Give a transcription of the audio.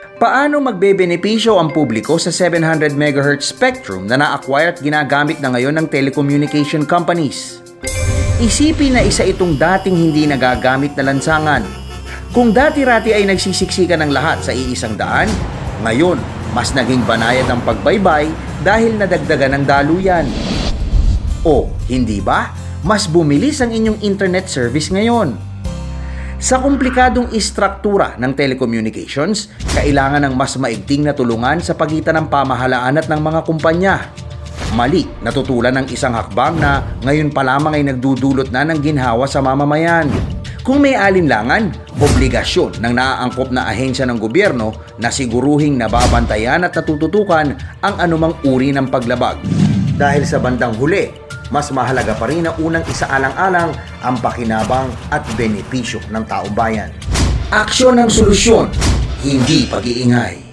Paano magbebenepisyo ang publiko sa 700 MHz spectrum na na-acquire at ginagamit na ngayon ng telecommunication companies? Isipin na isa itong dating hindi nagagamit na lansangan. Kung dati-rati ay nagsisiksikan ng lahat sa iisang daan, ngayon mas naging banayad ang pagbaybay dahil nadagdagan ng daluyan. O, hindi ba? Mas bumilis ang inyong internet service ngayon. Sa komplikadong istruktura ng telecommunications, kailangan ng mas maigting na tulungan sa pagitan ng pamahalaan at ng mga kumpanya. Mali, natutulan ng isang hakbang na ngayon pa lamang ay nagdudulot na ng ginhawa sa mamamayan. Kung may alinlangan, obligasyon ng naaangkop na ahensya ng gobyerno na siguruhing nababantayan at natututukan ang anumang uri ng paglabag. Dahil sa bandang huli, mas mahalaga pa rin na unang isaalang-alang ang pakinabang at benepisyo ng taong bayan. Aksyon ng solusyon, hindi pag-iingay.